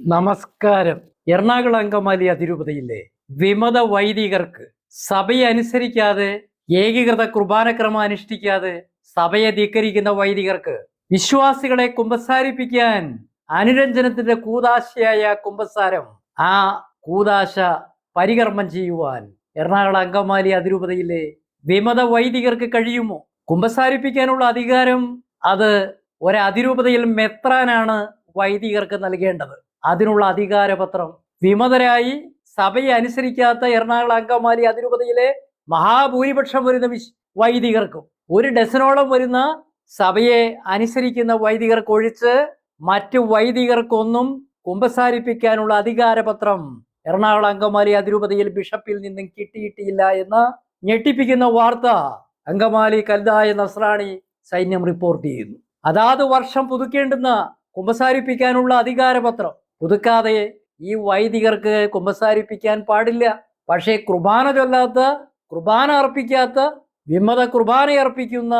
നമസ്കാരം. എറണാകുളം അങ്കമാലി അതിരൂപതയിലെ വിമത വൈദികർക്ക് സഭയെ അനുസരിക്കാതെ ഏകീകൃത കുർബാനക്രമം അനുഷ്ഠിക്കാതെ സഭയെ ധിക്കരിക്കുന്ന വൈദികർക്ക് വിശ്വാസികളെ കുമ്പസാരിപ്പിക്കാൻ അനുരഞ്ജനത്തിന്റെ കൂതാശയായ കുമ്പസാരം ആ കൂതാശ പരികർമ്മം ചെയ്യുവാൻ എറണാകുളം അങ്കമാലി അതിരൂപതയിലെ വിമത വൈദികർക്ക് കഴിയുമോ? കുമ്പസാരിപ്പിക്കാനുള്ള അധികാരം അത് ഒരതിരൂപതയിൽ മെത്രാനാണ് വൈദികർക്ക് നൽകേണ്ടത്. അതിനുള്ള അധികാരപത്രം. വിമതരായി സഭയെ അനുസരിക്കാത്ത എറണാകുളം അങ്കമാലി അതിരൂപതയിലെ മഹാഭൂരിപക്ഷം വരുന്ന വൈദികർക്കും ഒരു ഡസനോളം വരുന്ന സഭയെ അനുസരിക്കുന്ന വൈദികർക്ക് ഒഴിച്ച് മറ്റു വൈദികർക്കൊന്നും കുമ്പസാരിപ്പിക്കാനുള്ള അധികാരപത്രം എറണാകുളം അങ്കമാലി അതിരൂപതയിൽ ബിഷപ്പിൽ നിന്നും കിട്ടിയിട്ടില്ല എന്ന ഞെട്ടിപ്പിക്കുന്ന വാർത്ത അങ്കമാലി കൽദായ നസ്രാണി സൈന്യം റിപ്പോർട്ട് ചെയ്യുന്നു. അതാത് വർഷം പുതുക്കേണ്ടുന്ന കുമ്പസാരിപ്പിക്കാനുള്ള അധികാരപത്രം പുതുക്കാതെ ഈ വൈദികർക്ക് കുമ്പസാരിപ്പിക്കാൻ പാടില്ല. പക്ഷേ കുർബാന ചൊല്ലാത്ത കുർബാന അർപ്പിക്കാത്ത വിമത കുർബാന അർപ്പിക്കുന്ന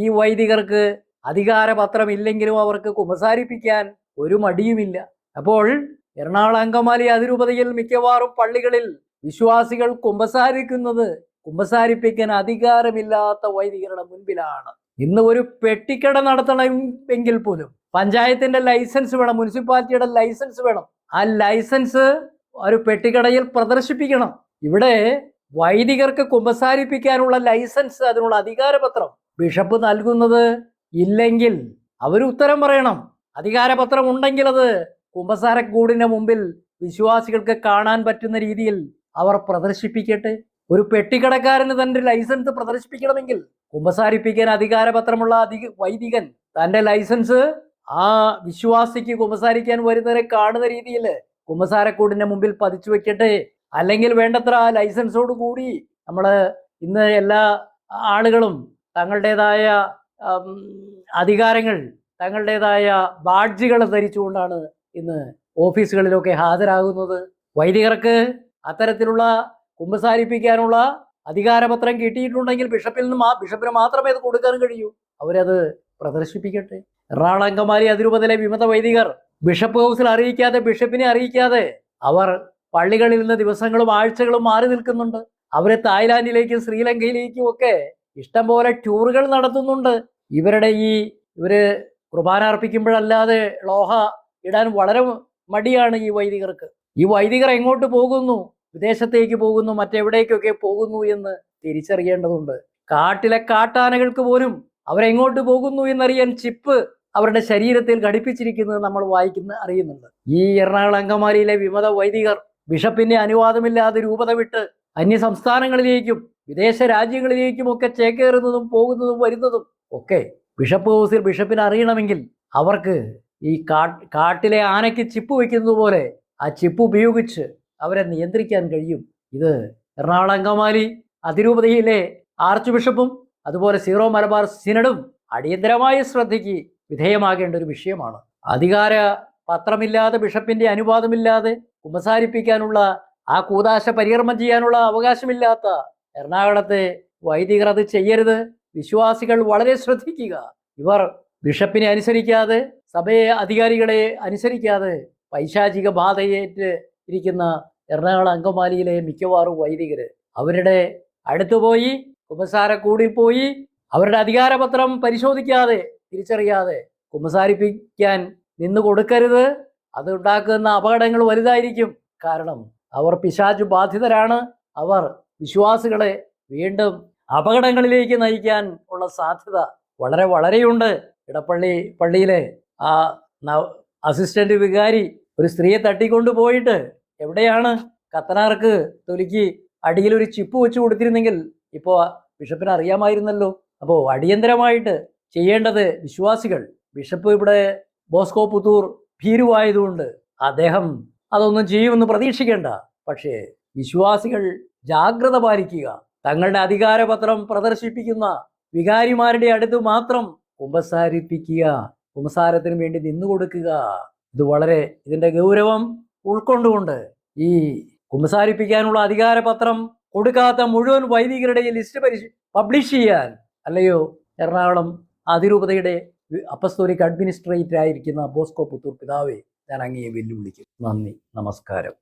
ഈ വൈദികർക്ക് അധികാരപത്രം ഇല്ലെങ്കിലും അവർക്ക് കുമ്പസാരിപ്പിക്കാൻ ഒരു മടിയുമില്ല. അപ്പോൾ എറണാകുളം അങ്കമാലി അതിരൂപതയിൽ മിക്കവാറും പള്ളികളിൽ വിശ്വാസികൾ കുമ്പസാരിക്കുന്നത് കുമ്പസാരിപ്പിക്കാൻ അധികാരമില്ലാത്ത വൈദികരുടെ മുൻപിലാണ്. ഇന്ന് ഒരു പെട്ടിക്കട നടത്തണം എങ്കിൽ പോലും പഞ്ചായത്തിന്റെ ലൈസൻസ് വേണം മുനിസിപ്പാലിറ്റിയുടെ ലൈസൻസ് വേണം. ആ ലൈസൻസ് ഒരു പെട്ടിക്കടയിൽ പ്രദർശിപ്പിക്കണം. ഇവിടെ വൈദികർക്ക് കുമ്പസാരിപ്പിക്കാനുള്ള ലൈസൻസ് അതിനുള്ള അധികാരപത്രം. ബിഷപ്പ് നൽകുന്നത് ഇല്ലെങ്കിൽ അവർ ഉത്തരം പറയണം. അധികാരപത്രം ഉണ്ടെങ്കിൽ അത് കുമ്പസാരക്കൂടിന്റെ മുമ്പിൽ വിശ്വാസികൾക്ക് കാണാൻ പറ്റുന്ന രീതിയിൽ അവർ പ്രദർശിപ്പിക്കട്ടെ. ഒരു പെട്ടിക്കടക്കാരന് തന്റെ ലൈസൻസ് പ്രദർശിപ്പിക്കണമെങ്കിൽ കുമ്പസാരിപ്പിക്കാൻ അധികാരപത്രമുള്ള അധിക വൈദികൻ തന്റെ ലൈസൻസ് ആ വിശ്വാസിക്ക് കുമ്പസാരിക്കാൻ വരുന്നവരെ കാണുന്ന രീതിയിൽ കുമ്പസാരക്കൂടിന്റെ മുമ്പിൽ പതിച്ചു വെക്കട്ടെ. അല്ലെങ്കിൽ വേണ്ടത്ര ലൈസൻസോട് കൂടി നമ്മൾ ഇന്ന് എല്ലാ ആളുകളും തങ്ങളുടേതായ അധികാരങ്ങൾ തങ്ങളുടേതായ ബാഡ്ജുകൾ ധരിച്ചുകൊണ്ടാണ് ഇന്ന് ഓഫീസുകളിലൊക്കെ ഹാജരാകുന്നത്. വൈദികർക്ക് അത്തരത്തിലുള്ള കുമ്പസാരിപ്പിക്കാനുള്ള അധികാരപത്രം കിട്ടിയിട്ടുണ്ടെങ്കിൽ ബിഷപ്പിൽ നിന്ന് ആ ബിഷപ്പിന് മാത്രമേ അത് കൊടുക്കാൻ കഴിയൂ. അവരത് പ്രദർശിപ്പിക്കട്ടെ. എറണാകുളം അതിരൂപതയിലെ വിമത വൈദികർ ബിഷപ്പ് ഹൗസിൽ അറിയിക്കാതെ ബിഷപ്പിനെ അറിയിക്കാതെ അവർ പള്ളികളിൽ നിന്ന് ദിവസങ്ങളും ആഴ്ചകളും മാറി നിൽക്കുന്നുണ്ട്. അവരെ തായ്ലാന്റിലേക്കും ശ്രീലങ്കയിലേക്കും ഒക്കെ ഇഷ്ടംപോലെ ടൂറുകൾ നടത്തുന്നുണ്ട്. ഇവരുടെ ഈ ഇവർ കുർബാന അർപ്പിക്കുമ്പോഴല്ലാതെ ലോഹ ഇടാൻ വളരെ മടിയാണ് ഈ വൈദികർക്ക്. ഈ വൈദികർ എങ്ങോട്ട് പോകുന്നു? വിദേശത്തേക്ക് പോകുന്നു മറ്റെവിടേക്കൊക്കെ പോകുന്നു എന്ന് തിരിച്ചറിയേണ്ടതുണ്ട്. കാട്ടിലെ കാട്ടാനകൾക്ക് പോലും അവരെങ്ങോട്ട് പോകുന്നു എന്നറിയാൻ ചിപ്പ് അവരുടെ ശരീരത്തിൽ ഘടിപ്പിച്ചിരിക്കുന്നത് നമ്മൾ വായിക്കുന്ന അറിയുന്നുണ്ട്. ഈ എറണാകുളം അങ്കമാലിയിലെ വിമത വൈദികർ ബിഷപ്പിന്റെ അനുവാദമില്ലാതെ രൂപത വിട്ട് അന്യ സംസ്ഥാനങ്ങളിലേക്കും വിദേശ രാജ്യങ്ങളിലേക്കും ഒക്കെ ചേക്കേറുന്നതും പോകുന്നതും വരുന്നതും ഒക്കെ ബിഷപ്പ് ഹൗസിൽ ബിഷപ്പിനെ അറിയണമെങ്കിൽ അവർക്ക് ഈ കാട്ട് കാട്ടിലെ ആനയ്ക്ക് ചിപ്പ് വയ്ക്കുന്നത് പോലെ ആ ചിപ്പ് ഉപയോഗിച്ച് അവരെ നിയന്ത്രിക്കാൻ കഴിയും. ഇത് എറണാകുളം അങ്കമാലി അതിരൂപതയിലെ ആർച്ച് ബിഷപ്പും അതുപോലെ സീറോ മലബാർ സിനഡും അടിയന്തരമായ ശ്രദ്ധയ്ക്ക് വിധേയമാകേണ്ട ഒരു വിഷയമാണ്. അധികാര പത്രമില്ലാതെ ബിഷപ്പിന്റെ അനുവാദമില്ലാതെ കുമ്പസാരിപ്പിക്കാനുള്ള ആ കൂതാശ പരികർമ്മം ചെയ്യാനുള്ള അവകാശമില്ലാത്ത എറണാകുളത്തെ വൈദികർ അത് ചെയ്യരുത്. വിശ്വാസികൾ വളരെ ശ്രദ്ധിക്കുക. ഇവർ ബിഷപ്പിനെ അനുസരിക്കാതെ സഭയെ അധികാരികളെ അനുസരിക്കാതെ പൈശാചിക ബാധയേറ്റ് ഇരിക്കുന്ന എറണാകുളം അങ്കമാലിയിലെ മിക്കവാറും വൈദികർ അവരുടെ അടുത്ത് പോയി കുമ്പസാരക്കൂടിൽ പോയി അവരുടെ അധികാരപത്രം പരിശോധിക്കാതെ തിരിച്ചറിയാതെ കുമ്പസാരിപ്പിക്കാൻ നിന്ന് കൊടുക്കരുത്. അതുണ്ടാക്കുന്ന അപകടങ്ങൾ വലുതായിരിക്കും. കാരണം അവർ പിശാചു ബാധിതരാണ്. അവർ വിശ്വാസികളെ വീണ്ടും അപകടങ്ങളിലേക്ക് നയിക്കാൻ ഉള്ള സാധ്യത വളരെ വളരെയുണ്ട്. ഇടപ്പള്ളി പള്ളിയിലെ ആ അസിസ്റ്റന്റ് വികാരി ഒരു സ്ത്രീയെ തട്ടിക്കൊണ്ടു പോയിട്ട് എവിടെയാണ് കത്തനാർക്ക് തൊലിക്ക് അടിയിൽ ഒരു ചിപ്പ് വെച്ച് കൊടുത്തിരുന്നെങ്കിൽ ഇപ്പോൾ ബിഷപ്പിന് അറിയാമായിരുന്നല്ലോ. അപ്പോൾ അടിയന്തരമായിട്ട് ചെയ്യേണ്ടത് വിശ്വാസികൾ ബിഷപ്പ് ഇവിടെ ബോസ്കോ പുത്തൂർ ഭീരുവായതുകൊണ്ട് അദ്ദേഹം അതൊന്നും ചെയ്യുമെന്ന് പ്രതീക്ഷിക്കേണ്ട. പക്ഷേ വിശ്വാസികൾ ജാഗ്രത പാലിക്കുക തങ്ങളുടെ അധികാരപത്രം പ്രദർശിപ്പിക്കുന്ന വികാരിമാരുടെ അടുത്ത് മാത്രം കുമ്പസാരിപ്പിക്കുക ഉപസാരത്തിന് വേണ്ടി നിന്നു കൊടുക്കുക ഇത് വളരെ ഇതിന്റെ ഗൗരവം ഉൾക്കൊണ്ടുകൊണ്ട് ഈ കുമ്പസാരിപ്പിക്കാനുള്ള അധികാരപത്രം കൊടുക്കാത്ത മുഴുവൻ വൈദികരുടെ ലിസ്റ്റ് പരിശ പബ്ലിഷ് ചെയ്യാൻ അല്ലയോ എറണാകുളം അതിരൂപതയുടെ അപ്പസ്തോലിക് അഡ്മിനിസ്ട്രേറ്റർ ആയിരിക്കുന്ന ബോസ്കോ പുത്തൂർ പിതാവേ ഞാൻ അങ്ങയെ വെല്ലുവിളിക്കും നന്ദി. നമസ്കാരം.